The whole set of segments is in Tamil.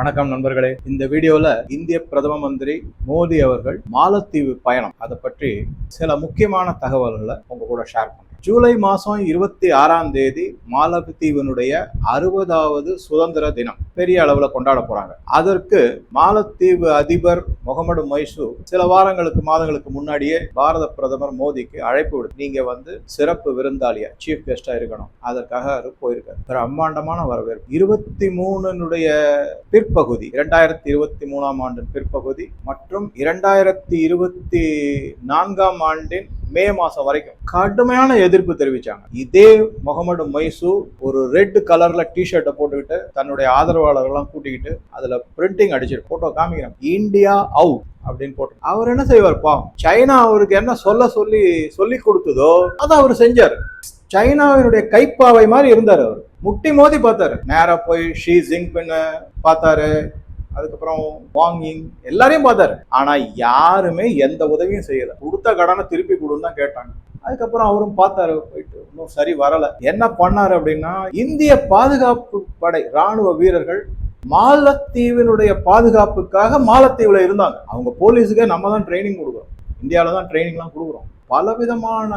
வணக்கம் நண்பர்களே. இந்த வீடியோல இந்திய பிரதம மந்திரி மோடி அவர்கள் மாலத்தீவு பயணம் அதை பற்றி சில முக்கியமான தகவல்களை உங்க கூட ஷேர் பண்ணுறேன் ஜூலை மாதம் இருபத்தி ஆறாம் தேதி மாலத்தீவினுடைய அறுபதாவது சுதந்திர தினம் பெரிய அளவில் கொண்டாட போறாங்க. அதற்கு மாலத்தீவு அதிபர் முகமது மைசூ சில வாரங்களுக்கு மாதங்களுக்கு முன்னாடியே பாரத பிரதமர் மோடிக்கு அழைப்பு விடு நீங்க வந்து சிறப்பு விருந்தாளியா சீஃப் கெஸ்டா இருக்கணும். அதற்காக அவர் போயிருக்காரு. பிரம்மாண்டமான வரவேற்பு. இருபத்தி மூணுனுடைய பிற்பகுதி இரண்டாயிரத்தி இருபத்தி மூணாம் ஆண்டின் பிற்பகுதி மற்றும் இரண்டாயிரத்தி இருபத்தி நான்காம் ஆண்டின் மே மாசம் வரைக்கும் கடுமையான எதிர்ப்பு தெரிவிச்சாங்க. இதே முகமது மைசூ ஒரு ரெட் கலர்ல டிஷர்ட்டை போட்டுக்கிட்டு தன்னுடைய ஆதரவாளர்கள்லாம் கூட்டிக்கிட்டு அதுல பிரிண்டிங் அடிச்சிருக்கு போட்டோ காமிக்கிறேன் இந்தியா அவுட் அப்படின்னு போட்டு அவர் என்ன செய்வார் பாவம். சைனா அவருக்கு என்ன சொல்ல சொல்லி சொல்லி கொடுத்ததோ அதை அவர் செஞ்சார். சைனாவினுடைய கைப்பாவை மாதிரி இருந்தார் அவர். முட்டி மோதி பார்த்தாரு. நேரா போய் ஷீ ஜிங்பின் பார்த்தாரு. அதுக்கப்புறம் வாங்கிங் எல்லாரையும் பார்த்தாரு. ஆனா யாருமே எந்த உதவியும் செய்யல. கொடுத்த கடனை திருப்பி கொடுன்னு தான் கேட்டாங்க. அதுக்கப்புறம் அவரும் பார்த்தாரு போயிட்டு இன்னும் சரி வரல. என்ன பண்ணாரு அப்படின்னா இந்திய பாதுகாப்பு படை ராணுவ வீரர்கள் மாலத்தீவினுடைய பாதுகாப்புக்காக மாலத்தீவுல இருந்தாங்க. அவங்க போலீஸுக்கே நம்ம தான் ட்ரைனிங் கொடுக்குறோம். இந்தியாவில தான் ட்ரைனிங்லாம் கொடுக்குறோம். பலவிதமான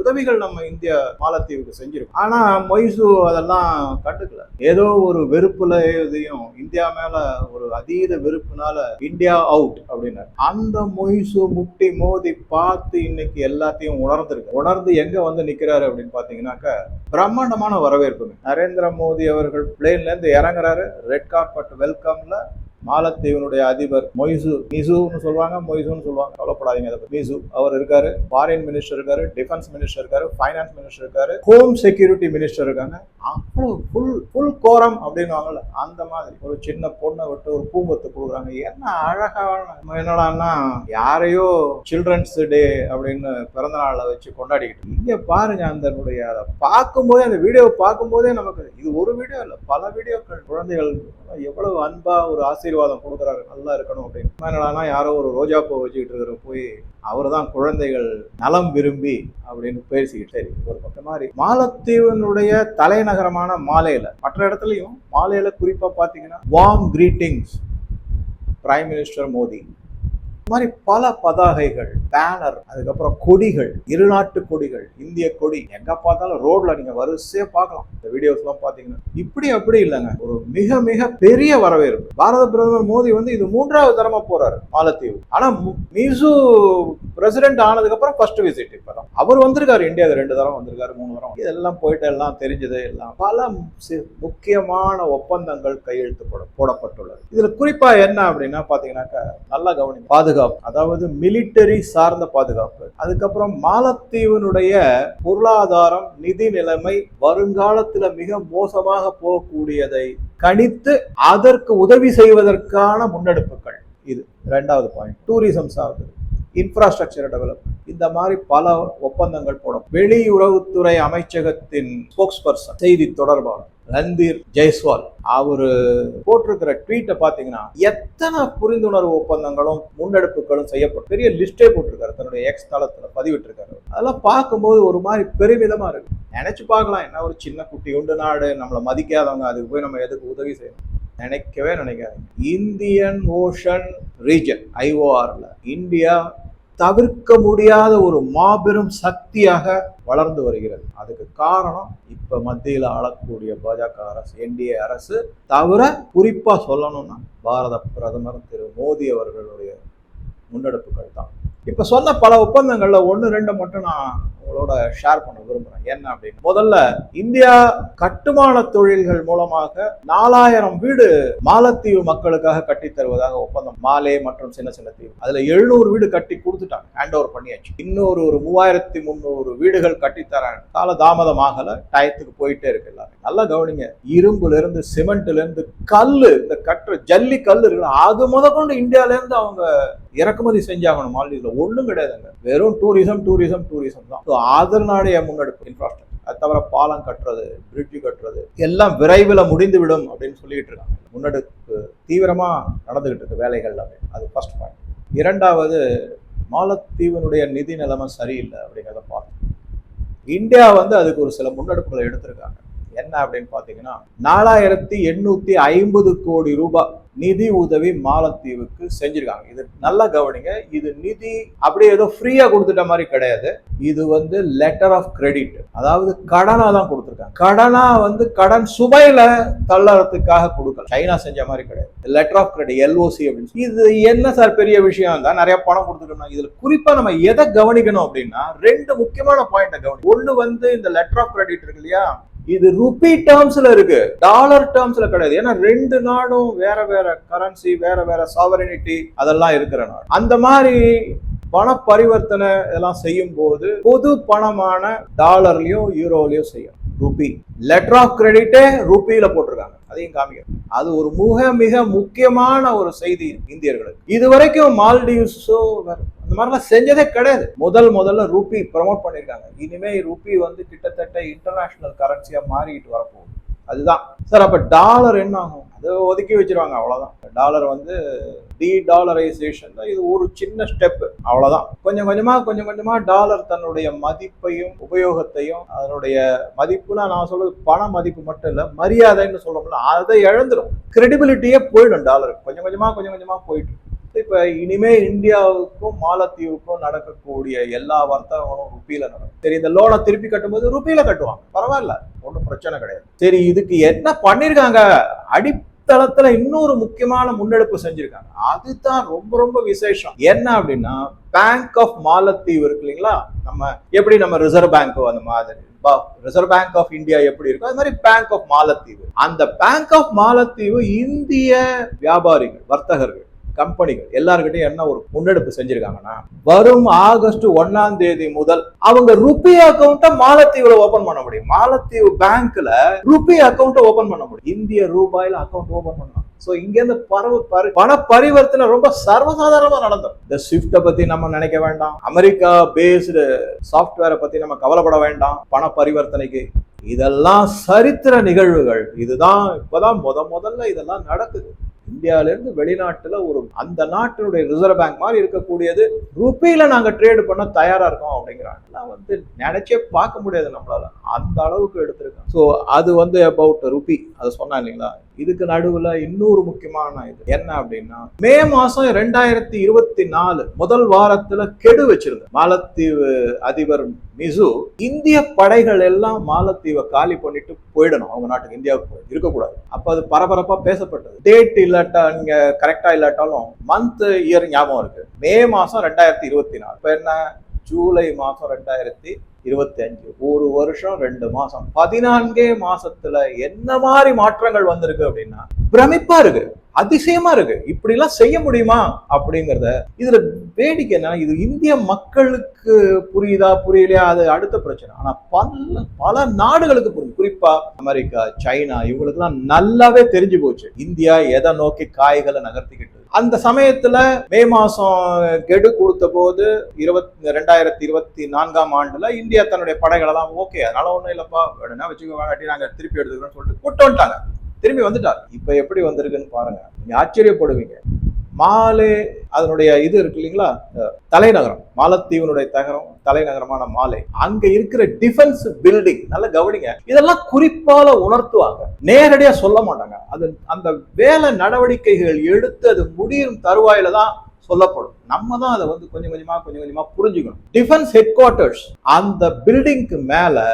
உதவிகள் நம்ம இந்திய மாலத்தீவுக்கு செஞ்சிருக்கோம். ஆனா மொய்சு அதெல்லாம் கண்டுக்கல. ஏதோ ஒரு வெறுப்புல இதையும் இந்தியா மேல ஒரு அதீத வெறுப்புனால இந்தியா அவுட் அப்படின்னு அந்த மொய்சு முட்டி மோதி பார்த்து இன்னைக்கு எல்லாத்தையும் உணர்ந்திருக்கு. உணர்ந்து எங்க வந்து நிக்கிறாரு அப்படின்னு பாத்தீங்கன்னாக்க பிரம்மாண்டமான வரவேற்புங்க. நரேந்திர மோடி அவர்கள் பிளேன்ல இருந்து இறங்குறாரு. ரெட் கார்பெட் வெல்கம்ல மாலத்தீவனுடைய அதிபர் மொய்சு மிசுன்னு சொல்லுவாங்க மொய்சுன்னு சொல்லுவாங்க. கவலைப்படாதீங்க அதை மிசு அவர் இருக்காரு ஃபாரின் மினிஸ்டர் இருக்காரு டிஃபென்ஸ் மினிஸ்டர் இருக்காரு ஃபைனான்ஸ் மினிஸ்டர் இருக்காரு ஹோம் செக்யூரிட்டி மினிஸ்டர் இருக்காங்க. அவ்வளவு ஃபுல் ஃபுல் கோரம் அப்படின்னு அந்த மாதிரி. ஒரு சின்ன பொண்ணை விட்டு ஒரு பூம்பத்து கொடுக்குறாங்க. என்ன அழகான என்னடான்னா யாரையோ சில்ட்ரன்ஸ் டே அப்படின்னு பிறந்த நாளை வச்சு கொண்டாடிக்கிட்டு இங்கே பாருங்க அந்தனுடைய அதை பார்க்கும்போதே அந்த வீடியோவை பார்க்கும்போதே நமக்கு இது ஒரு வீடியோ இல்லை பல வீடியோக்கள் குழந்தைகள் எவ்வளவு அன்பா ஒரு ஆசை ஆசீர்வாதம் கொடுக்குறாரு. நல்லா இருக்கணும் அப்படின்னு. என்னடானா யாரோ ஒரு ரோஜா பூ வச்சுக்கிட்டு இருக்கிற போய் அவர் தான் குழந்தைகள் நலம் விரும்பி அப்படின்னு பேசிக்கிட்டு சரி ஒரு பக்கம் மாதிரி மாலத்தீவனுடைய தலைநகரமான மாலையில மற்ற இடத்துலையும் மாலையில குறிப்பா பாத்தீங்கன்னா warm greetings prime minister Modi. மாதிரி பல பதாகைகள் பேனர் அதுக்கப்புறம் கொடிகள் இருநாட்டு கொடிகள் இந்திய கொடி. எங்க பார்த்தாலும் ரோட்ல நீங்க வரிசையா பார்க்கலாம். இந்த வீடியோஸ் எல்லாம் பாத்தீங்கன்னா இப்படி அப்படி இல்லைங்க. ஒரு மிக மிக பெரிய வரவேற்பு. பாரத பிரதமர் மோடி வந்து இது மூன்றாவது தரமா போறாரு மாலத்தீவு. ஆனா மிசு பிரசிடென்ட் ஆனதுக்கப்புறம் ஃபர்ஸ்ட் விசிட் இப்பதான். அவர் வந்திருக்காரு இந்தியா ரெண்டு தரம் வந்திருக்காரு மூணு தரம் இதெல்லாம் போயிட்டு எல்லாம் தெரிஞ்சது எல்லாம் பல முக்கியமான ஒப்பந்தங்கள் கையெழுத்து போட போடப்பட்டுள்ளது. இதில் குறிப்பாக என்ன அப்படின்னா பார்த்தீங்கன்னாக்கா நல்லா கவனி பாதுகாப்பு. அதாவது மிலிட்டரி சார்ந்த பாதுகாப்பு. அதுக்கப்புறம் மாலத்தீவினுடைய பொருளாதாரம் நிதி நிலைமை வருங்காலத்தில் மிக மோசமாக போகக்கூடியதை கணித்து அதற்கு உதவி செய்வதற்கான முன்னெடுப்புகள். இது ரெண்டாவது பாயிண்ட் டூரிசம் சார்ந்தது. இன்ஃப்ராஸ்ட்ரக்சர் டெவலப்மெண்ட் இந்த மாதிரி பல ஒப்பந்தங்கள் போடும். வெளியுறவுத்துறை அமைச்சகத்தின் ஸ்போக்ஸ் பர்சன் செய்தி தொடர்பாளர் ரந்தீர் ஜெய்ஸ்வால் அவரு போட்டிருக்கிற ட்வீட்டை பார்த்தீங்கன்னா எத்தனை புரிந்துணர்வு ஒப்பந்தங்களும் முன்னெடுப்புகளும் செய்யப்படும் பெரிய லிஸ்டே போட்டிருக்காரு. தன்னுடைய எக்ஸ் தளத்தில் பதிவிட்டிருக்காரு. அதெல்லாம் பார்க்கும்போது ஒரு மாதிரி பெருமிதமாக இருக்கு. நினைச்சு பார்க்கலாம். என்ன ஒரு சின்ன குட்டி உண்டு நாடு நம்மளை மதிக்காதவங்க அதுக்கு போய் நம்ம எதுக்கு உதவி செய்யணும்? நினைக்கவே நினைக்காது இந்தியன் ஓஷன் ரீஜன் ஐஓஆரில் இந்தியா தவிர்க்க முடியாத ஒரு மாபெரும் சக்தியாக வளர்ந்து வருகிறது. அதுக்கு காரணம் இப்ப மத்தியில் ஆளக்கூடிய பாஜக அரசு என்டிஏ அரசு தவிர குறிப்பா சொல்லணும்னா பாரத பிரதமர் திரு மோடி அவர்களுடைய முன்னெடுப்புகள் தான். இப்ப சொன்ன பல ஒப்பந்தங்கள்ல ஒன்று ரெண்டு மட்டும் நான் உங்களோட ஷேர் பண்ண விரும்புறேன். என்ன அப்படின்னு? முதல்ல இந்தியா கட்டுமான தொழில்கள் மூலமாக நாலாயிரம் வீடு மாலத்தீவு மக்களுக்காக கட்டி தருவதாக ஒப்பந்தம். மாலே மற்றும் சின்ன சின்ன தீவு. அதுல எழுநூறு வீடு கட்டி கொடுத்துட்டாங்க. ஹேண்ட் ஓவர் பண்ணியாச்சு. இன்னொரு ஒரு மூவாயிரத்தி முந்நூறு வீடுகள் கட்டித்தராங்க கால தாமதமாகல. டயத்துக்கு போயிட்டே இருக்கு எல்லாமே நல்லா கவனிங்க. இரும்புல இருந்து சிமெண்ட்ல இருந்து கல்லு இந்த கட்டுற ஜல்லி கல் இருக்கு அது முத கொண்டு இந்தியால இருந்து அவங்க இறக்குமதி செஞ்சாகணும். மாலத்தீவுல ஒண்ணும் கிடையாதுங்க. வெறும் டூரிசம் டூரிசம் டூரிசம் தான். அதனுடைய முன்னெடுப்பு இன்ஃப்ராஸ்ட்ரக்சர் அது தவிர பாலம் கட்டுறது பிரிட்ஜு கட்டுறது எல்லாம் விரைவில் முடிந்து விடும் அப்படின்னு சொல்லிட்டு இருக்காங்க. முன்னெடுப்பு தீவிரமாக நடந்துகிட்டு இருக்கு வேலைகள் அப்படின்னு அது ஃபர்ஸ்ட் பாயிண்ட் இரண்டாவது மாலத்தீவனுடைய நிதி நிலைமை சரியில்லை அப்படிங்கிறத பார்த்தோம் இந்தியா வந்து அதுக்கு ஒரு சில முன்னெடுப்புகளை எடுத்திருக்காங்க. என்ன அப்படின்னு பார்த்தீங்கன்னா நாலாயிரத்தி எண்ணூற்றி ஐம்பது கோடி ரூபாய் நிதி உதவி மாலத்தீவுக்கு செஞ்சிருக்காங்க. இது நல்லா கவனிங்க. இது நிதி அப்படியே ஏதோ ஃப்ரீயா கொடுத்துட்ட மாதிரி கிடையாது. இது வந்து லெட்டர் ஆஃப் கிரெடிட் அதாவது கடனா தான் கொடுத்துருக்காங்க. கடனா வந்து கடன் சுமையில தள்ளறதுக்காக கொடுக்கல. சைனா செஞ்ச மாதிரி கிடையாது. லெட்டர் ஆஃப் கிரெடிட் எல்ஓசி அப்படின்னு சொல்லி. இது என்ன சார் பெரிய விஷயம்? தான் நிறைய பணம் கொடுத்துருக்கணும் இதுல குறிப்பா நம்ம எதை கவனிக்கணும் அப்படின்னா ரெண்டு முக்கியமான பாயிண்ட கவனி ஒண்ணு வந்து இந்த லெட்டர் ஆஃப் கிரெடிட் இருக்கு இல்லையா? இது ருபி டேர்ம்ஸ்ல இருக்கு. டாலர் டேர்ம்ஸ்ல கிடையாது. ஏன்னா ரெண்டு நாடும் வேற வேற கரன்சி வேற வேற சாவரனிட்டி அதெல்லாம் இருக்கிற நாடு. அந்த மாதிரி பண பரிவர்த்தனை இதெல்லாம் செய்யும் போது பொது பணமான டாலர்லயும் யூரோலயும் செய்யும் ருபி லெட்டர் ஆஃப் கிரெடிட்டே ருபியில போட்டிருக்காங்க. அதையும் காமிக்க அது ஒரு மிக மிக முக்கியமான ஒரு செய்தி இந்தியர்களுக்கு. இது வரைக்கும் மால்டீவ்ஸோ இந்த மாதிரிலாம் செஞ்சதே கிடையாது. முதல் முதல்ல ரூபி ப்ரமோட் பண்ணியிருக்காங்க இனிமே ரூபி வந்து கிட்டத்தட்ட இன்டர்நேஷனல் கரன்சியாக மாறிட்டு வரப்போகுது. அதுதான். சார் அப்போ டாலர் என்ன ஆகும்? அதை ஒதுக்கி வச்சிருவாங்க அவ்வளோதான் டாலர் வந்து டி டாலரைசேஷன் தான். இது ஒரு சின்ன ஸ்டெப்பு அவ்வளோதான் கொஞ்சம் கொஞ்சமாக கொஞ்சம் கொஞ்சமாக டாலர் தன்னுடைய மதிப்பையும் உபயோகத்தையும் அதனுடைய மதிப்புனா நான் சொல்றது பண மதிப்பு மட்டும் இல்லை மரியாதைன்னு சொல்றோம்ல அதை இழந்துடும் கிரெடிபிலிட்டியே போயிடும் டாலர் கொஞ்சம் கொஞ்சமாக கொஞ்சம் கொஞ்சமாக போயிட்டு. இப்ப இனிமே இந்தியாவுக்கும் மாலத்தீவுக்கும் நடக்கக்கூடிய எல்லா வர்த்தகங்களும் ருப்பியில நடக்கும். சரி இந்த லோனை திருப்பி கட்டும்போது ருப்பியில கட்டுவாங்க. பரவாயில்ல ஒன்றும் பிரச்சனை கிடையாது. சரி இதுக்கு என்ன பண்ணிருக்காங்க? அடித்தளத்துல இன்னொரு முக்கியமான முன்னெடுப்பு செஞ்சிருக்காங்க. அதுதான் ரொம்ப ரொம்ப விசேஷம். என்ன அப்படின்னா பேங்க் ஆஃப் மாலத்தீவு இருக்கு இல்லைங்களா? நம்ம எப்படி நம்ம ரிசர்வ் பேங்க் அந்த மாதிரி. ரிசர்வ் பேங்க் ஆஃப் இந்தியா எப்படி இருக்கோ அது மாதிரி பேங்க் ஆஃப் மாலத்தீவு. அந்த பேங்க் ஆஃப் மாலத்தீவு இந்திய வியாபாரிகள் வர்த்தகர்கள் கம்பெனிகள் எல்லாருக்கிட்டையும் என்ன ஒரு முன்னெடுப்பு செஞ்சிருக்காங்கன்னா வரும் ஆகஸ்ட் ஒன்னாம் தேதி முதல் அவங்க ருபி அக்கௌண்ட்டை மாலத்தீவுல ஓபன் பண்ண முடியும். மாலத்தீவு பேங்க்ல ருபி அக்கௌண்ட்டை ஓபன் பண்ண முடியும். இந்திய ரூபாயில அக்கௌண்ட் ஓபன் பண்ணலாம் ஸோ இங்கேருந்து பரவு பரவ பரி- பண பரிவர்த்தனை ரொம்ப சர்வசாதாரணமாக நடந்தது. இந்த ஸ்விஃப்டை பற்றி நம்ம நினைக்க வேண்டாம். அமெரிக்கா பேஸ்டு சாஃப்ட்வேரை பற்றி நம்ம கவலைப்பட வேண்டாம். பண பரிவர்த்தனைக்கு இதெல்லாம் சரித்திர நிகழ்வுகள். இதுதான் இப்போதான் முத முதல்ல இதெல்லாம் நடக்குது. இந்தியாவிலேருந்து வெளிநாட்டில் ஒரு அந்த நாட்டினுடைய ரிசர்வ் பேங்க் மாதிரி இருக்கக்கூடியது ருப்பியில் நாங்கள் ட்ரேடு பண்ண தயாராக இருக்கோம் அப்படிங்கிறாங்க. வந்து நினைச்சே பார்க்க முடியாது நம்மளால. அந்த அளவுக்கு எடுத்துருக்கோம் ஸோ அது வந்து அபவுட் ருப்பி அதை சொன்னா இல்லைங்களா? இதுக்கு நடுவில் இன்னொரு முக்கியமான இது. என்ன அப்படின்னா மே மாசம் ரெண்டாயிரத்தி இருபத்தி நாலு முதல் வாரத்துல கெடு வச்சிருந்த மாலத்தீவு அதிபர் மிசு இந்திய படைகள் எல்லாம் மாலத்தீவை காலி பண்ணிட்டு போயிடணும். அவங்க நாட்டுக்கு இந்தியாவுக்கு போய் இருக்கக்கூடாது. அப்ப அது பரபரப்பா பேசப்பட்டது. டேட் இல்லாட்டா நீங்க கரெக்டா இல்லாட்டாலும் மந்த் இயர் ஞாபகம் இருக்கு. மே மாசம் ரெண்டாயிரத்தி இருபத்தி நாலு. இப்ப என்ன? ஜூலை மாசம் ரெண்டாயிரத்தி இருபத்தி அஞ்சு. ஒரு வருஷம் ரெண்டு மாசம். பதினான்கே மாசத்துல என்ன மாதிரி மாற்றங்கள் வந்திருக்கு அப்படின்னா பிரமிப்பா இருக்கு அதிசயமா இருக்கு. இப்படி எல்லாம் செய்ய முடியுமா அப்படிங்கிறத இதுல வேடிக்கை என்ன இது இந்திய மக்களுக்கு புரியுதா புரியலையா? அது அடுத்த பிரச்சனை. ஆனா பல பல நாடுகளுக்கு புரியுது. குறிப்பா அமெரிக்கா சைனா இவங்களுக்குலாம் நல்லாவே தெரிஞ்சு போச்சு. இந்தியா எதை நோக்கி காய்களை நகர்த்திக்கிட்டு அந்த சமயத்துல மே மாசம் கெடு கொடுத்த போது இருபத்தி ரெண்டாயிரத்தி இருபத்தி நான்காம் ஆண்டுல இந்தியா தன்னுடைய படைகள் எல்லாம் ஓகே அதனால ஒண்ணும் இல்லப்பா வேணும்னா வச்சுக்கோங்க நாங்க திருப்பி எடுத்துக்கிறோம்னு சொல்லிட்டு கூட்டம் வந்துட்டாங்க. திரும்பி வந்துட்டார். இப்ப எப்படி வந்திருக்குன்னு பாருங்க. நீங்க ஆச்சரியப்படுவீங்க. மாலே அதனுடைய இது இருக்கு இல்லைங்களா? தலைநகரம். மாலத்தீவனுடைய தகரம் தலைநகரமான மாலே. அங்க இருக்கிற டிஃபென்ஸ் பில்டிங் நல்லா கவனிங்க. இதெல்லாம் குறிப்பால உணர்த்துவாங்க. நேரடியா சொல்ல மாட்டாங்க. அது அந்த வேலை நடவடிக்கைகள் எடுத்து அது முடியும் தருவாயில தான் சொல்லப்படும். நம்ம தான் அதை வந்து கொஞ்சம் கொஞ்சமா கொஞ்சம் கொஞ்சமா புரிஞ்சுக்கணும். டிஃபென்ஸ் ஹெட் குவார்ட்டர்ஸ் அந்த பில்டிங்க்கு மேல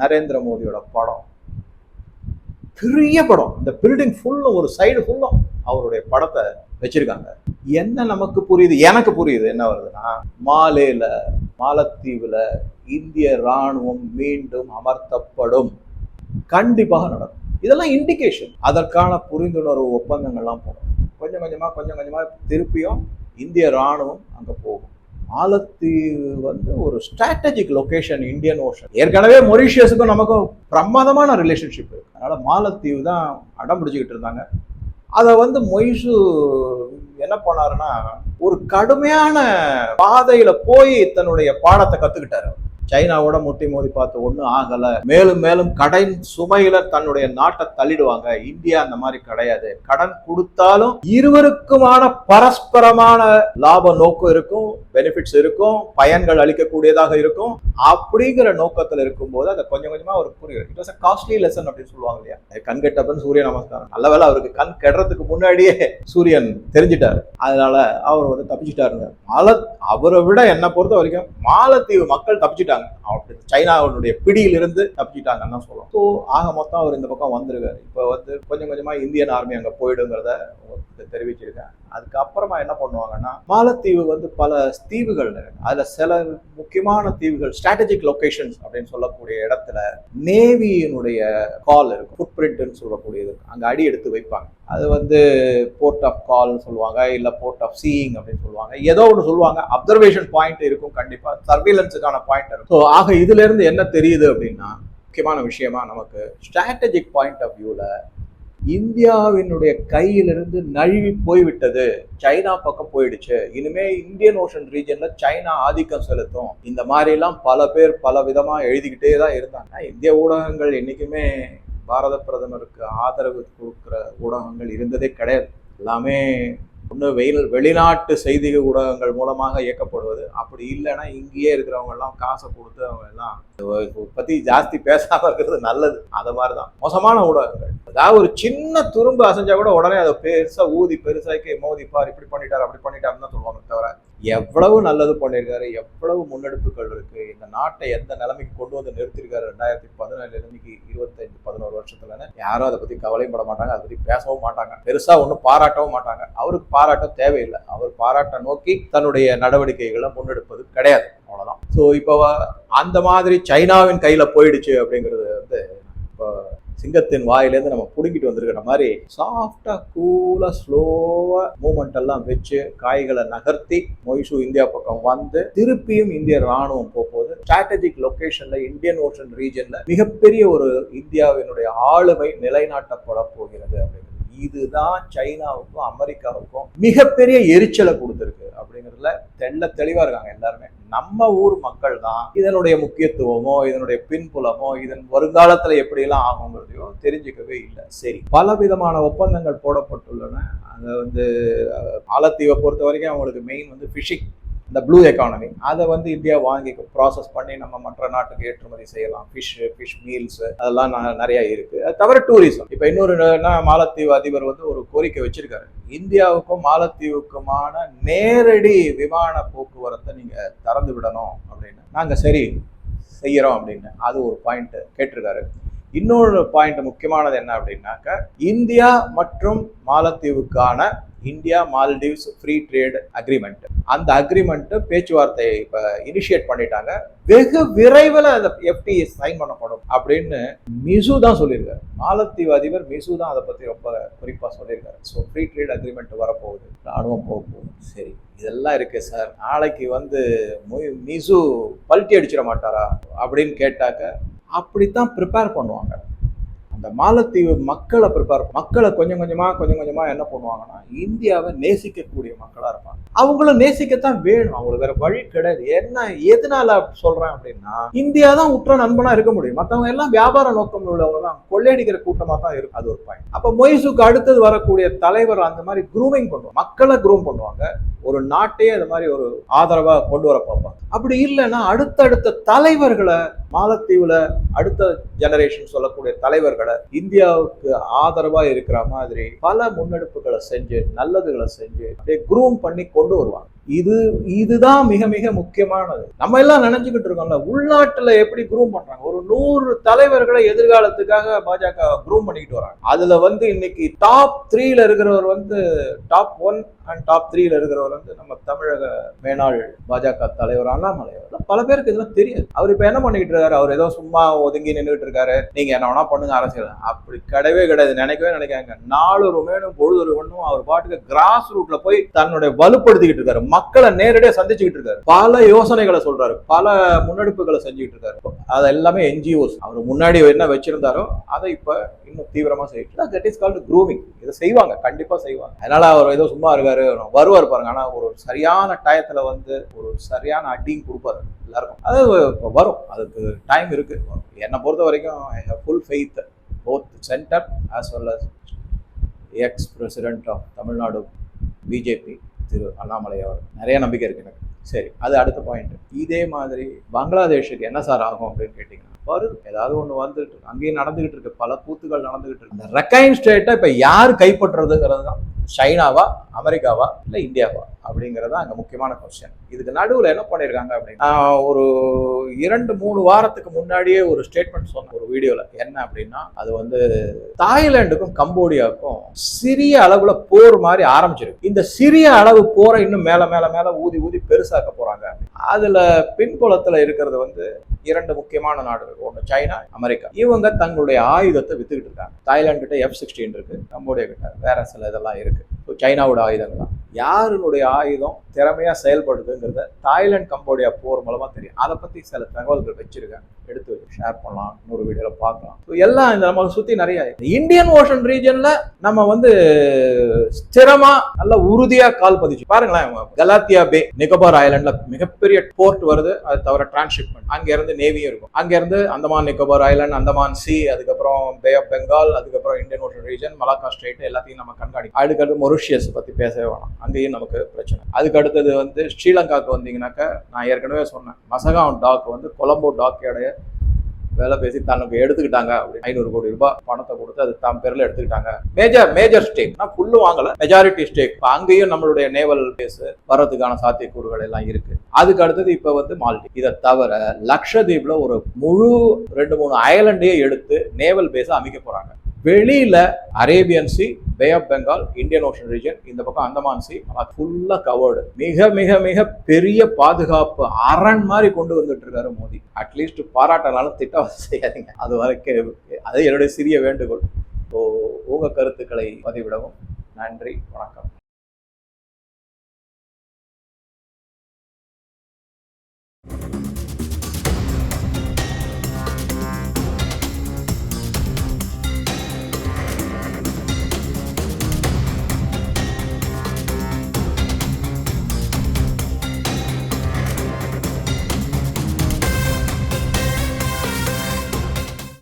நரேந்திர மோடியோட படம். பெரிய படம். இந்த பில்டிங் ஃபுல்லும் ஒரு சைடு ஃபுல்லும் அவருடைய படத்தை வச்சிருக்காங்க. என்ன நமக்கு புரியுது எனக்கு புரியுது என்ன வருதுன்னா மாலேல மாலத்தீவுல இந்திய ராணுவம் மீண்டும் அமர்த்தப்படும். கண்டிப்பாக நடக்கும். இதெல்லாம் இண்டிகேஷன் அதற்கான புரிந்துணர்வு ஒப்பந்தங்கள்லாம் போகும் கொஞ்சம் கொஞ்சமா கொஞ்சம் கொஞ்சமா திருப்பியும் இந்திய ராணுவம் அங்க போகும். மாலத்தீவு வந்து ஒரு ஸ்ட்ராட்டஜிக் லொகேஷன் இந்தியன் ஓஷன் ஏற்கனவே மொரிஷியஸுக்கும் நமக்கும் பிரமாதமான ரிலேஷன்ஷிப் இருக்கு. அதனால மாலத்தீவு தான் அடம் பிடிச்சிக்கிட்டு இருந்தாங்க. அதை வந்து மொய்சு என்ன பண்ணாருன்னா ஒரு கடுமையான பாதையில போய் தன்னுடைய பாடத்தை கத்துக்கிட்டாரு சைனாவோட முட்டி மோதி பார்த்து ஒன்றும் ஆகலை. மேலும் மேலும் கடன் சுமையில தன்னுடைய நாட்டை தள்ளிடுவாங்க. இந்தியா அந்த மாதிரி கிடையாது. கடன் கொடுத்தாலும் இருவருக்குமான பரஸ்பரமான லாப நோக்கம் இருக்கும் பெனிஃபிட்ஸ் இருக்கும் பயன்கள் அளிக்கக்கூடியதாக இருக்கும். அப்படிங்கிற நோக்கத்தில் இருக்கும்போது அதை கொஞ்சம் கொஞ்சமா அவருக்கு புரியும். இட் வாஸ் காஸ்ட்லி லெசன் அப்படின்னு சொல்லுவாங்க இல்லையா? கண் கெட்டப்பன்னு சூரிய நமஸ்காரம். நல்ல வேலை அவருக்கு கண் கெடுறதுக்கு முன்னாடியே சூரியன் தெரிஞ்சிட்டாரு. அதனால அவர் வந்து தப்பிச்சிட்டாருங்க. மால அவரை விட என்னை பொறுத்த வரைக்கும் மாலத்தீவு மக்கள் தப்பிச்சிட்டாங்க. அப்படி சைனாவுடைய பிடியிலிருந்து தப்பிச்சிட்டாங்கன்னு தான் சொல்லுவோம் ஸோ ஆக மொத்தம் அவர் இந்த பக்கம் வந்திருக்காரு. இப்போ வந்து கொஞ்சம் கொஞ்சமாக இந்தியன் ஆர்மி அங்கே போயிடுங்கிறத தெரிவிச்சிருக்கேன் அதுக்கப்புறமா என்ன பண்ணுவாங்கன்னா மாலத்தீவு வந்து பல தீவுகள் அதில் சில முக்கியமான தீவுகள் ஸ்ட்ராட்டஜிக் லொக்கேஷன்ஸ் அப்படின்னு சொல்லக்கூடிய இடத்துல நேவியினுடைய கால் இருக்கும் ஃபுட் பிரிண்ட்னு சொல்லக்கூடியது அங்கே அடி எடுத்து வைப்பாங்க. அது வந்து போர்ட் ஆஃப் கால்னு சொல்லுவாங்க இல்லை போர்ட் ஆஃப் சீயிங் அப்படின்னு சொல்லுவாங்க. ஏதோ ஒன்று சொல்லுவாங்க. அப்சர்வேஷன் பாயிண்ட் இருக்கும் கண்டிப்பாக சர்வீலன்ஸுக்கான பாயிண்ட் இருக்கும். ஸோ ஆக இதுல இருந்து என்ன தெரியுது அப்படின்னா முக்கியமான விஷயமா நமக்கு ஸ்ட்ராட்டஜிக் பாயிண்ட் ஆஃப் வியூவில் இந்தியாவினுடைய கையிலிருந்து நழுவி போய்விட்டது. சைனா பக்கம் போயிடுச்சு. இனிமே இந்தியன் ஓஷன் ரீஜன்ல சைனா ஆதிக்கம் செலுத்தும். இந்த மாதிரி எல்லாம் பல பேர் பல விதமா எழுதிக்கிட்டே தான் இருந்தாங்க. இந்திய ஊடகங்கள் என்னைக்குமே பாரத பிரதமருக்கு ஆதரவு கொடுக்குற ஊடகங்கள் இருந்ததே கிடையாது. எல்லாமே ஒன்று வெயில் வெளிநாட்டு செய்தி ஊடகங்கள் மூலமாக இயக்கப்படுவது. அப்படி இல்லைன்னா இங்கேயே இருக்கிறவங்க எல்லாம் காசை கொடுத்து அவங்க எல்லாம் பற்றி ஜாஸ்தி பேசாமல் இருக்கிறது நல்லது. அதை மாதிரி தான் மோசமான ஊடகங்கள். அதாவது ஒரு சின்ன துரும்பு அசைஞ்சா கூட உடனே அதை பெருசாக ஊதி பெருசாக்கி மோதிப்பார் இப்படி பண்ணிட்டார் அப்படி பண்ணிட்டாருன்னு தான் சொல்லுவாங்க தவிர எவ்வளவு நல்லது பண்ணியிருக்காரு எவ்வளவு முன்னெடுப்புகள் இருக்கு இந்த நாட்டை எந்த நிலைமைக்கு கொண்டு வந்து நிறுத்திருக்காரு ரெண்டாயிரத்தி பதினேழுல இன்னைக்கு இருபத்தஞ்சு பதினோரு வருஷத்துலன்னு யாரும் அதை பத்தி கவலையும் பட மாட்டாங்க அதை பத்தி பேசவும் மாட்டாங்க. பெருசா ஒன்றும் பாராட்டவும் மாட்டாங்க. அவருக்கு பாராட்டம் தேவையில்லை. அவர் பாராட்ட நோக்கி தன்னுடைய நடவடிக்கைகளை முன்னெடுப்பது கிடையாது. அவ்வளவுதான். ஸோ இப்போ அந்த மாதிரி சைனாவின் கையில போயிடுச்சு அப்படிங்கிறது வந்து இப்போ சிங்கத்தின் வாயிலேருந்து நம்ம பிடுங்கிட்டு வந்திருக்கிற மாதிரி சாஃப்டா கூலா ஸ்லோவா மூமெண்ட் எல்லாம் வச்சு காய்களை நகர்த்தி மொய்சூ இந்தியா பக்கம் வந்து திருப்பியும் இந்திய ராணுவம் போகும்போது ஸ்ட்ராட்டஜிக் லொகேஷன்ல இந்தியன் ஓஷன் ரீஜன்ல மிகப்பெரிய ஒரு இந்தியாவினுடைய ஆளுமை நிலைநாட்டப்பட போகிறது அப்படிங்கிறது. இதுதான் சைனாவுக்கும் அமெரிக்காவுக்கும் மிகப்பெரிய எரிச்சலை கொடுத்துருக்கு அப்படிங்கிறதுல தெள்ள தெளிவா இருக்காங்க எல்லாருமே. நம்ம ஊர் மக்கள் தான் இதனுடைய முக்கியத்துவமோ இதனுடைய பின்புலமோ இதன் வருங்காலத்துல எப்படியெல்லாம் ஆகுங்கிறதையோ தெரிஞ்சுக்கவே இல்லை. சரி பல விதமான ஒப்பந்தங்கள் போடப்பட்டுள்ளன. அதை வந்து அஹ், மாலத்தீவை பொறுத்த வரைக்கும் அவங்களுக்கு மெயின் வந்து ஃபிஷிங் இந்த ப்ளூ எக்கானமி அதை வந்து இந்தியா வாங்கி ப்ராசஸ் பண்ணி நம்ம மற்ற நாட்டுக்கு ஏற்றுமதி செய்யலாம். ஃபிஷ் ஃபிஷ் மீல்ஸ் அதெல்லாம் ந- நிறைய இருக்கு. அது தவிர டூரிசம் இப்போ இன்னொரு மாலத்தீவு அதிபர் வந்து ஒரு கோரிக்கை வச்சிருக்காரு. இந்தியாவுக்கும் மாலத்தீவுக்குமான நேரடி விமான போக்குவரத்தை நீங்க திறந்து விடணும் அப்படின்னு. நாங்க சரி செய்யறோம் அப்படின்னு. அது ஒரு பாயிண்ட் கேட்டிருக்காரு. இன்னொரு பாயிண்ட் முக்கியமானது என்ன அப்படின்னாக்க இந்தியா மற்றும் மாலத்தீவுக்கான India Maldives free trade agreement அந்த அக்ரிமெண்ட் பேச்சுவார்த்தை இப்போ இனிஷியேட் பண்ணிட்டாங்க. வெகு விரைவில் அந்த எஃப்டி சைன் பண்ணப்படும் அப்படின்னு மிசு தான் சொல்லியிருக்காரு. மாலத்தீவு அதிபர் மிசு தான் அதை பற்றி ரொம்ப குறிப்பாக சொல்லியிருக்காரு. ஸோ ஃப்ரீ ட்ரேட் அக்ரிமெண்ட் வரப்போகுது. ராணுவம் போக போகுது சரி இதெல்லாம் இருக்கு சார். நாளைக்கு வந்து மொய்- மிசு பல்ட்டி அடிச்சிட மாட்டாரா அப்படின்னு கேட்டாக்க அப்படித்தான் ப்ரிப்பேர் பண்ணுவாங்க. அந்த மாலத்தீவு மக்களை ப்ரிப்பேர் மக்களை கொஞ்சம் கொஞ்சமா கொஞ்சம் கொஞ்சமா என்ன பண்ணுவாங்கன்னா இந்தியாவை நேசிக்கக்கூடிய மக்களா இருப்பாங்க. அவங்களும் நேசிக்கத்தான் வேணும். அவங்களுக்கு வேற வழி கிடையாது. என்ன எதனால சொல்கிறேன் சொல்றேன் அப்படின்னா இந்தியா தான் உற்ற நண்பனா இருக்க முடியும். மற்றவங்க எல்லாம் வியாபார நோக்கம் உள்ளவங்க தான். கொள்ளையடிக்கிற கூட்டமா தான் இருக்கும். அது ஒரு பாயிண்ட் அப்ப மொய்சுக்கு அடுத்தது வரக்கூடிய தலைவர் அந்த மாதிரி குரூமிங் பண்ணுவாங்க. மக்களை குரூம் பண்ணுவாங்க. ஒரு நாட்டையே அது மாதிரி ஒரு ஆதரவா கொண்டு வர பார்ப்பாங்க. அப்படி இல்லைன்னா அடுத்தடுத்த தலைவர்களை மாலத்தீவுல அடுத்த ஜெனரேஷன் சொல்லக்கூடிய தலைவர்களை இந்தியாவுக்கு ஆதரவா இருக்கிற மாதிரி பல முன்னெடுப்புகளை செஞ்சு நல்லதுகளை செஞ்சு அப்படியே குரூம் பண்ணி கொண்டு வருவாங்க. இது இதுதான் மிக மிக முக்கியமானது. நம்ம எல்லாம் நினைச்சுக்கிட்டு இருக்கோம்ல உள்நாட்டுல எப்படி குரூம் பண்றாங்க? ஒரு நூறு தலைவர்களை எதிர்காலத்துக்காக பாஜக குரூம் பண்ணிக்கிட்டு வராங்க. அதுல வந்து இன்னைக்கு டாப் த்ரீல இருக்கிறவர் வந்து டாப் ஒன் அண்ட் டாப் த்ரீல இருக்கிறவர் வந்து நம்ம தமிழக மேனாள் பாஜக தலைவர் அண்ணாமலையவர் பல பேருக்கு இதெல்லாம் தெரியாது. அவர் இப்ப என்ன பண்ணிக்கிட்டு இருக்காரு? அவர் ஏதோ சும்மா ஒதுங்கி நின்றுட்டு இருக்காரு. நீங்க என்ன வேணா பண்ணுங்க அரசியல். அப்படி கிடையவே கிடையாது. நினைக்கவே நினைக்காங்க நாலு ரூமேனும் பொழுது ஒன்றும் அவர் பாட்டுக்கு கிராஸ் ரூட்ல போய் தன்னுடைய வலுப்படுத்திக்கிட்டு இருக்காரு. மக்களை நேரடியாக சந்திச்சுக்கிட்டு இருக்காரு. பல யோசனைகளை சொல்றாரு. பல முன்னெடுப்புகளை செஞ்சுக்கிட்டு இருக்காரு. அது எல்லாமே என்ஜிஓஸ் அவர் முன்னாடி என்ன வச்சிருந்தாரோ அதை இப்ப இன்னும் தீவிரமா செய்யிட்டு தட் இஸ் கால்டு க்ரூமிங் இதை செய்வாங்க. கண்டிப்பா செய்வாங்க. அதனால அவர் ஏதோ சும்மா இருக்காரு. வருவார் பாருங்க. ஆனால் ஒரு சரியான டயத்தில் வந்து ஒரு சரியான அடியும் கொடுப்பாரு. எல்லாருக்கும். அது வரும். அதுக்கு டைம் இருக்கு. என்னை பொறுத்த வரைக்கும் I have full faith both centre as well as ex president of Tamil Nadu BJP திரு அண்ணாமலை அவர். நிறைய நம்பிக்கை இருக்கு எனக்கு. சரி அது அடுத்த பாயிண்ட் இதே மாதிரி பங்களாதேஷுக்கு என்ன சார் ஆகும் அப்படின்னு கேட்டிங்கன்னா வருது ஏதாவது ஒன்று வந்துட்டு இருக்கு. அங்கேயும் நடந்துகிட்டு இருக்கு. பல கூத்துகள் நடந்துகிட்டு இருக்கு. அந்த ரெக்கைன் ஸ்டேட்டை இப்போ யார் கைப்பற்றுறதுங்கிறது தான். சைனாவா அமெரிக்காவா இல்லை இந்தியாவா அப்படிங்கிறது தான் அங்கே முக்கியமான கொஸ்டின் இதுக்கு நடுவில் என்ன பண்ணியிருக்காங்க அப்படின்னா ஒரு இரண்டு மூணு வாரத்துக்கு முன்னாடியே ஒரு ஸ்டேட்மெண்ட் சொன்ன ஒரு வீடியோவில் என்ன அப்படின்னா அது வந்து தாய்லாந்துக்கும் கம்போடியாவுக்கும் சிறிய அளவில் போர் மாதிரி ஆரம்பிச்சிருக்கு. இந்த சிறிய அளவு போரை இன்னும் மேலே மேலே மேலே ஊதி ஊதி பெருசாக்க போகிறாங்க அதுல பின்புலத்துல இருக்கிறது வந்து இரண்டு முக்கியமான நாடுகள். ஒன்று சைனா அமெரிக்கா. இவங்க தங்களுடைய ஆயுதத்தை வித்துக்கிட்டு இருக்காங்க. தாய்லாந்து கிட்ட எஃப் சிக்ஸ்டீன் இருக்கு கம்போடியா கிட்ட வேற சில இதெல்லாம் இருக்கு. ஸோ சைனாவோட ஆயுதங்கள் தான் யாருனுடைய ஆயுதம் திறமையா செயல்படுதுங்கிறத தாய்லாந்து கம்போடியா போர் மூலமா தெரியும். அதை பத்தி சில தகவல்கள் வச்சிருக்காங்க. எடுத்து வச்சு ஷேர் பண்ணலாம். இன்னொரு வீடியோல பார்க்கலாம். ஸோ எல்லாம் இந்த நம்ம சுத்தி நிறைய இந்தியன் ஓஷன் ரீஜன்ல நம்ம வந்து ஸ்திரமா நல்ல உறுதியா கால் பதிச்சு பாருங்களேன் கலாத்தியா பே நிகோபார் ஐலாண்ட்ல மிகப்பெரிய போர்ட் வருது அது தவிர டிரான்ஸ்ஷிப்மெண்ட் அங்கேருந்து நேவியும் இருக்கும். அங்கேருந்து அந்தமான் நிக்கோபார் ஐலாண்ட் அந்தமான் சி அதுக்கப்புறம் பே ஆஃப் பெங்கால் அதுக்கப்புறம் Indian Ocean region Malacca strait எல்லாத்தையும் நம்ம கண்காணிக்கும் அதுக்கடுத்து மொரிஷியஸ் பற்றி பேசவே வேணாம். அங்கேயும் நமக்கு பிரச்சனை. அதுக்கு அடுத்தது வந்து ஸ்ரீலங்காவுக்கு வந்தீங்கன்னாக்க நான் ஏற்கனவே சொன்னேன். மசகான் டாக் வந்து கொலம்போ டாக்கோடைய வேலை பேசி தனக்கு எடுத்துக்கிட்டாங்க அப்படின்னு ஐநூறு கோடி ரூபாய் பணத்தை கொடுத்து அது தம் பேர்ல எடுத்துக்கிட்டாங்க. மேஜர் மேஜர் ஸ்டேக் நான் ஃபுல்லு வாங்கல. மெஜாரிட்டி ஸ்டேக் இப்போ அங்கேயும் நம்மளுடைய நேவல் பேஸ் வர்றதுக்கான சாத்தியக்கூறுகள் எல்லாம் இருக்கு. அதுக்கு அடுத்தது இப்ப வந்து மால்டி இதை தவிர லக்ஷதீப்ல ஒரு முழு ரெண்டு மூணு அயலண்டையே எடுத்து நேவல் பேஸ அமைக்க போறாங்க. வெளியில் Arabian sea bay of Bengal Indian Ocean region இந்த பக்கம் அந்தமான் சி அது ஃபுல்லாக கவர்டு மிக மிக மிக பெரிய பாதுகாப்பு அரண் மாதிரி கொண்டு வந்துட்டு இருக்காரு மோடி. அட்லீஸ்ட் பாராட்டனாலும் திட்டம் செய்யாதீங்க. அது வரைக்கும் அது என்னுடைய சிறிய வேண்டுகோள். ஓ ஊக கருத்துக்களை பதிவிடவும். நன்றி வணக்கம்.